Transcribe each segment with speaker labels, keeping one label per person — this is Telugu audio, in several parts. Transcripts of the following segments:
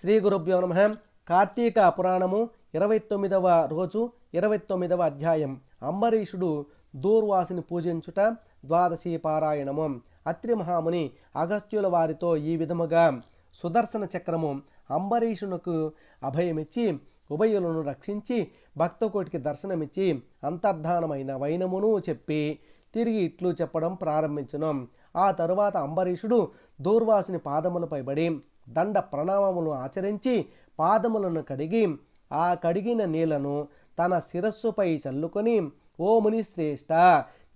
Speaker 1: శ్రీ గురుభ్యో నమ. కార్తీక పురాణము ఇరవై తొమ్మిదవ రోజు ఇరవై తొమ్మిదవ అధ్యాయం. అంబరీషుడు దూర్వాసిని పూజించుట ద్వాదశి పారాయణము. అత్రి మహాముని అగస్త్యుల వారితో ఈ విధముగా సుదర్శన చక్రము అంబరీషునకు అభయమిచ్చి ఉభయులను రక్షించి భక్తకోటికి దర్శనమిచ్చి అంతర్ధానమైన వైనమును చెప్పి తిరిగి ఇట్లు చెప్పడం ప్రారంభించను. ఆ తరువాత అంబరీషుడు దూర్వాసుని పాదములపై పడి దండ ప్రణామములు ఆచరించి పాదములను కడిగి ఆ కడిగిన నీళ్ళను తన శిరస్సుపై చల్లుకొని ఓ ముని శ్రేష్ఠ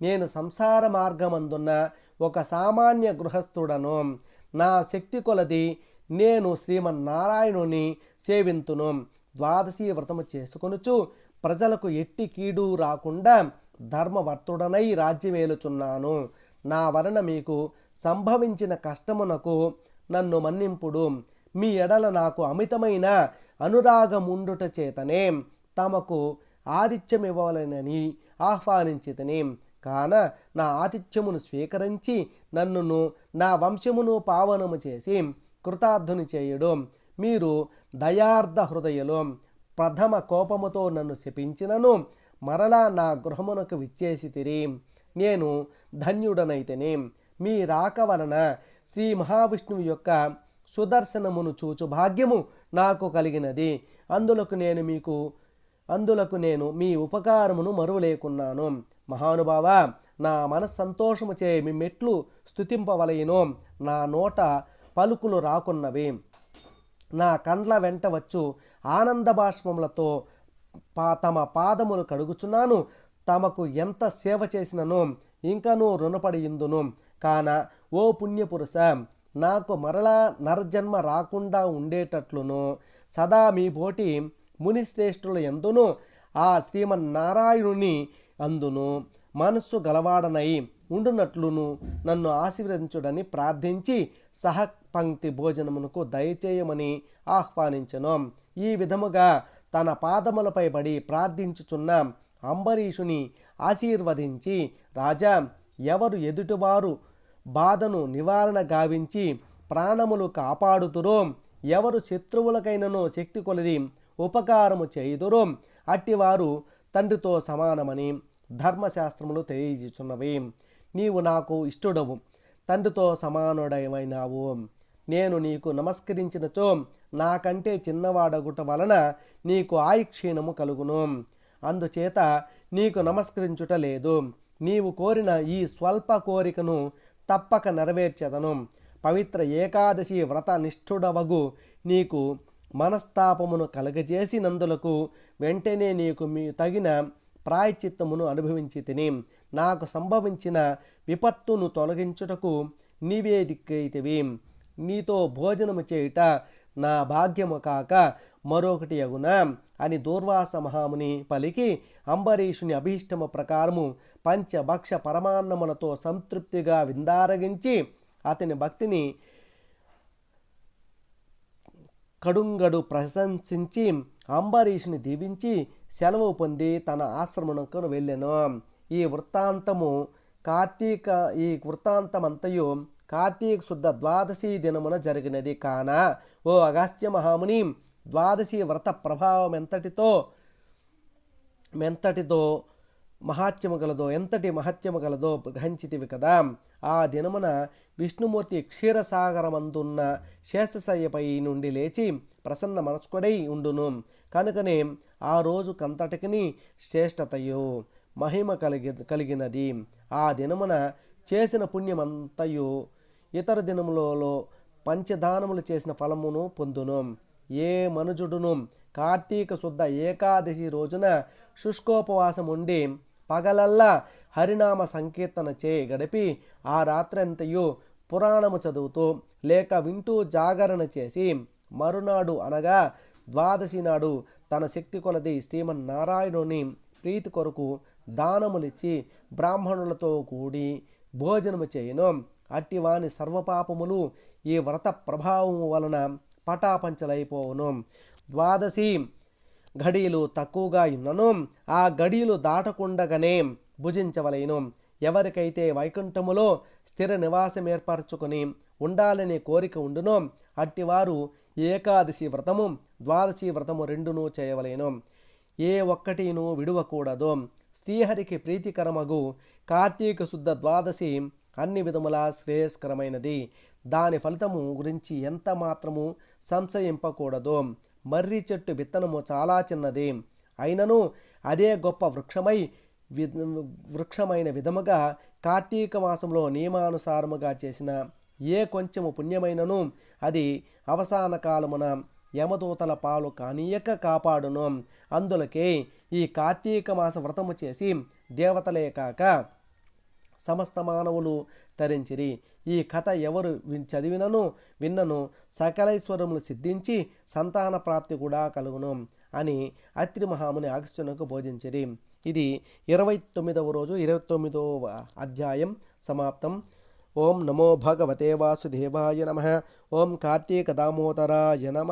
Speaker 1: నేను సంసార మార్గమందున్న ఒక సామాన్య గృహస్థుడను. నా శక్తి కొలది నేను శ్రీమన్నారాయణుని సేవింతును. ద్వాదశి వ్రతము చేసుకొనుచు ప్రజలకు ఎట్టి కీడు రాకుండా ధర్మవర్తుడనై రాజ్యమేలుచున్నాను. నా వలన మీకు సంభవించిన కష్టమునకు నన్ను మన్నింపుడు. మీ ఎడల నాకు అమితమైన అనురాగముండుట చేతనే తమకు ఆతిథ్యమివ్వాలనని ఆహ్వానించితని. కాన నా ఆతిథ్యమును స్వీకరించి నన్నును నా వంశమును పావనము చేసి కృతార్థుని చేయుడు. మీరు దయార్థ హృదయలు ప్రథమ కోపముతో నన్ను శపించినను మరలా నా గృహమునకు విచ్చేసి తిరి నేను ధన్యుడనైతేనే. మీ రాక వలన శ్రీ మహావిష్ణువు యొక్క సుదర్శనమును చూచు భాగ్యము నాకు కలిగినది. అందులకు నేను మీకు అందులకు నేను మీ ఉపకారమును మరువలేకున్నాను. మహానుభావ నా మనస్సంతోషము చే మీ మెట్లు స్థుతింపవలయను నా నోట పలుకులు రాకున్నవి. నా కండ్ల వెంట వచ్చు ఆనంద బాష్పములతో పా తమ పాదములు కడుగుచున్నాను. తమకు ఎంత సేవ చేసినను ఇంకనూ రుణపడి ఇందును. కాన ఓ పుణ్యపురుష నాకు మరలా నరజన్మ రాకుండా ఉండేటట్లును. సదా మీ పోటీ మునిశ్రేష్ఠుల ఎందును ఆ శ్రీమన్నారాయణుని అందును. మనస్సు గలవాడనై ఉండునట్లును నన్ను ఆశీర్వదించుడని ప్రార్థించి సహపంక్తి భోజనమునకు దయచేయమని ఆహ్వానించను. ఈ విధముగా తన పాదములపై పడి ప్రార్థించుచున్న అంబరీషుని ఆశీర్వదించి రాజా ఎవరు ఎదుటివారు బాధను నివారణ గావించి ప్రాణములు కాపాడుతురో ఎవరు శత్రువులకైనను శక్తి కొలది ఉపకారము చేయుదురో అట్టివారు తండ్రితో సమానమని ధర్మశాస్త్రములు తెలియజేస్తున్నవి నీవు నాకు ఇష్టడవు తండ్రితో సమానుడమైనావు నేను నీకు నమస్కరించినచో నాకంటే చిన్నవాడగుట వలన నీకు ఆయుక్షీణము కలుగును. అందుచేత నీకు నమస్కరించుట లేదు. నీవు కోరిన ఈ స్వల్ప కోరికను తప్పక నెరవేర్చెదను. పవిత్ర ఏకాదశి వ్రత నిష్ఠుడవగు నీకు మనస్తాపమును కలగజేసినందులకు వెంటనే నీకు మీ తగిన ప్రాయచిత్తమును అనుభవించి తిని నాకు సంభవించిన విపత్తును తొలగించుటకు నీవే దిక్కైతివి. నీతో భోజనము చేయుట నా భాగ్యము కాక మరొకటి అగున అని దూర్వాస మహాముని పలికి అంబరీషుని అభీష్టము ప్రకారము పంచభక్ష పరమాన్నములతో సంతృప్తిగా విందారగించి అతని భక్తిని కడుంగడు ప్రశంసించి అంబరీషుని దీవించి సెలవు పొంది తన ఆశ్రమంకు వెళ్ళాను. ఈ వృత్తాంతము కార్తీక ఈ వృత్తాంతమంతయు కార్తీక శుద్ధ ద్వాదశి దినమున జరిగినది కాన. ఓ అగస్త్య మహాముని ద్వాదశి వ్రత ప్రభావం ఎంతటితో మెంతటితో మహాత్యము గలదో ఎంతటి మహత్యము గలదో గ్రహించితివి కదా. ఆ దినమున విష్ణుమూర్తి క్షీరసాగరమందున్న శేషశయ్యపై నుండి లేచి ప్రసన్న మనస్కుడై ఉండును. కనుకనే ఆ రోజు కంతటికిని శ్రేష్టతయు మహిమ కలిగి కలిగినది. ఆ దినమున చేసిన పుణ్యమంతయు ఇతర దినములలో పంచదానములు చేసిన ఫలమును పొందును. ఏ మనుజుడును కార్తీక శుద్ధ ఏకాదశి రోజున శుష్కోపవాసం ఉండి పగలల్లా హరినామ సంకీర్తన చే గడిపి ఆ రాత్రంతయు పురాణము చదువుతూ లేక వింటూ జాగరణ చేసి మరునాడు అనగా ద్వాదశి నాడు తన శక్తి కొలది శ్రీమన్నారాయణుని ప్రీతి కొరకు దానములిచ్చి బ్రాహ్మణులతో కూడి భోజనము చేయను. అట్టివాని సర్వపాపములు ఈ వ్రత ప్రభావము వలన పటాపంచలైపోవును. ద్వాదశి ఘడియలు తక్కువగా ఉన్నను. ఆ గడియలు దాటకుండగానే భుజించవలేను. ఎవరికైతే వైకుంఠములో స్థిర నివాసం ఏర్పరచుకొని ఉండాలనే కోరిక ఉండునో అట్టివారు ఏకాదశి వ్రతము ద్వాదశి వ్రతము రెండును చేయవలేను. ఏ ఒక్కటిను విడువకూడదు. శ్రీహరికి ప్రీతికరమగు కార్తీక శుద్ధ ద్వాదశి అన్ని విధముల శ్రేయస్కరమైనది. దాని ఫలితము గురించి ఎంత మాత్రము సంశయింపకూడదు. మర్రి చెట్టు విత్తనము చాలా చిన్నది. అయినను అదే గొప్ప వృక్షమై వి వృక్షమైన విధముగా కార్తీక మాసంలో నియమానుసారముగా చేసిన ఏ కొంచెము పుణ్యమైనను అది అవసాన కాలమున యమదూతల పాలు కానీయక కాపాడును. అందులకే ఈ కార్తీక మాస వ్రతము చేసి దేవతలే కాక సమస్త మానవులు తరించిరి. ఈ కథ ఎవరు చదివినను విన్నను సకలైశ్వరములు సిద్ధించి సంతాన ప్రాప్తి కూడా కలుగును అని అత్రి మహాముని అగస్త్యునకు బోధించిరి. ఇది ఇరవై తొమ్మిదవ రోజు ఇరవై తొమ్మిదవ అధ్యాయం సమాప్తం. ఓం నమో భగవతే వాసుదేవాయ నమ. ఓం కార్తీక దామోదరాయ నమ.